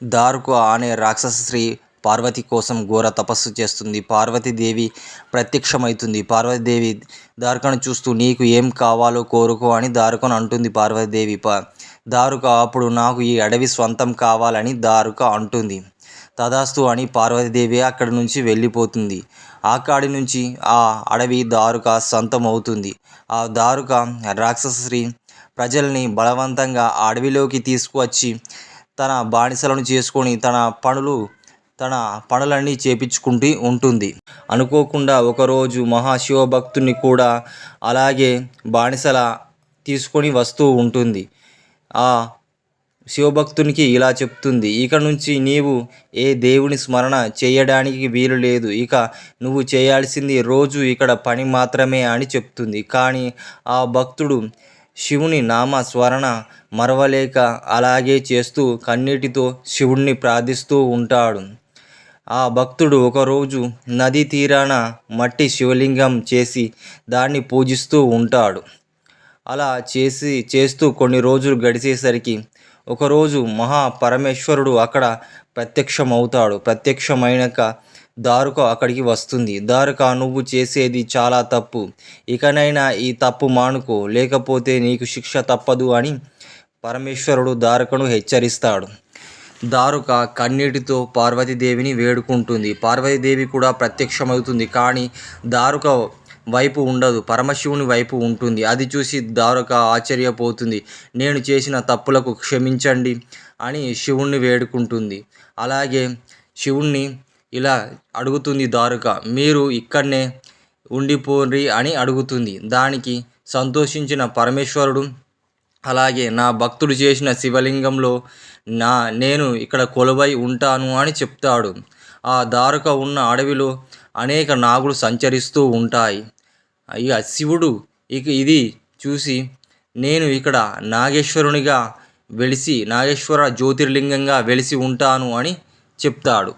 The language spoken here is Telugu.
దారుకు అనే రాక్షస స్త్రీ పార్వతి కోసం ఘోర తపస్సు చేస్తుంది. పార్వతీదేవి ప్రత్యక్షమవుతుంది. పార్వతీదేవి దారుకను చూస్తూ నీకు ఏం కావాలో కోరుకో అని దారుకను అంటుంది పార్వతీదేవి. ప దారుక అప్పుడు నాకు ఈ అడవి స్వంతం కావాలని దారుక అంటుంది. తదాస్తు అని పార్వతీదేవి అక్కడి నుంచి వెళ్ళిపోతుంది. అక్కడి నుంచి ఆ అడవి దారుక సొంతం అవుతుంది ఆ దారుక రాక్షస స్త్రీ ప్రజల్ని బలవంతంగా ఆ అడవిలోకి తీసుకువచ్చి తన బానిసలను చేసుకొని తన పనులు తన పనులన్నీ చేపించుకుంటూ ఉంటుంది. అనుకోకుండా ఒకరోజు మహాశివభక్తుని కూడా అలాగే బానిసల తీసుకొని వస్తూ ఉంటుంది. ఆ శివభక్తునికి ఇలా చెప్తుంది ఇక నుంచి నీవు ఏ దేవుని స్మరణ చేయడానికి వీలు లేదు. ఇక నువ్వు చేయాల్సింది రోజు ఇక్కడ పని మాత్రమే అని చెప్తుంది. కానీ ఆ భక్తుడు శివుని నామ స్మరణ మరవలేక అలాగే చేస్తూ కన్నీటితో శివుణ్ణి ప్రార్థిస్తూ ఉంటాడు. ఆ భక్తుడు ఒకరోజు నదీ తీరాన మట్టి శివలింగం చేసి దాన్ని పూజిస్తూ ఉంటాడు. అలా చేసి చేస్తూ కొన్ని రోజులు గడిచేసరికి ఒకరోజు మహా పరమేశ్వరుడు అక్కడ ప్రత్యక్షమవుతాడు. ప్రత్యక్షమైనాక దారుక అక్కడికి వస్తుంది. దారుక నువ్వు చేసేది చాలా తప్పు. ఇకనైనా ఈ తప్పు మానుకో. లేకపోతే నీకు శిక్ష తప్పదు అని పరమేశ్వరుడు దారుకను హెచ్చరిస్తాడు. దారుక కన్నీటితో పార్వతీదేవిని వేడుకుంటుంది. పార్వతీదేవి కూడా ప్రత్యక్షమవుతుంది. కానీ దారుక వైపు ఉండదు. పరమశివుని వైపు ఉంటుంది. అది చూసి దారుక ఆశ్చర్యపోతుంది. నేను చేసిన తప్పులకు క్షమించండి అని శివుణ్ణి వేడుకుంటుంది. అలాగే శివుణ్ణి ఇలా అడుగుతుంది దారుక మీరు ఇక్కడనే ఉండిపోండి అని అడుగుతుంది. దానికి సంతోషించిన పరమేశ్వరుడు అలాగే నా భక్తుడు చేసిన శివలింగంలో నా నేను ఇక్కడ కొలువై ఉంటాను అని చెప్తాడు. ఆ దారుక ఉన్న అడవిలో అనేక నాగులు సంచరిస్తూ ఉంటాయి. ఇక శివుడు ఇక ఇది చూసి నేను ఇక్కడ నాగేశ్వరునిగా వెలిసి నాగేశ్వర జ్యోతిర్లింగంగా వెలిసి ఉంటాను అని చెప్తాడు.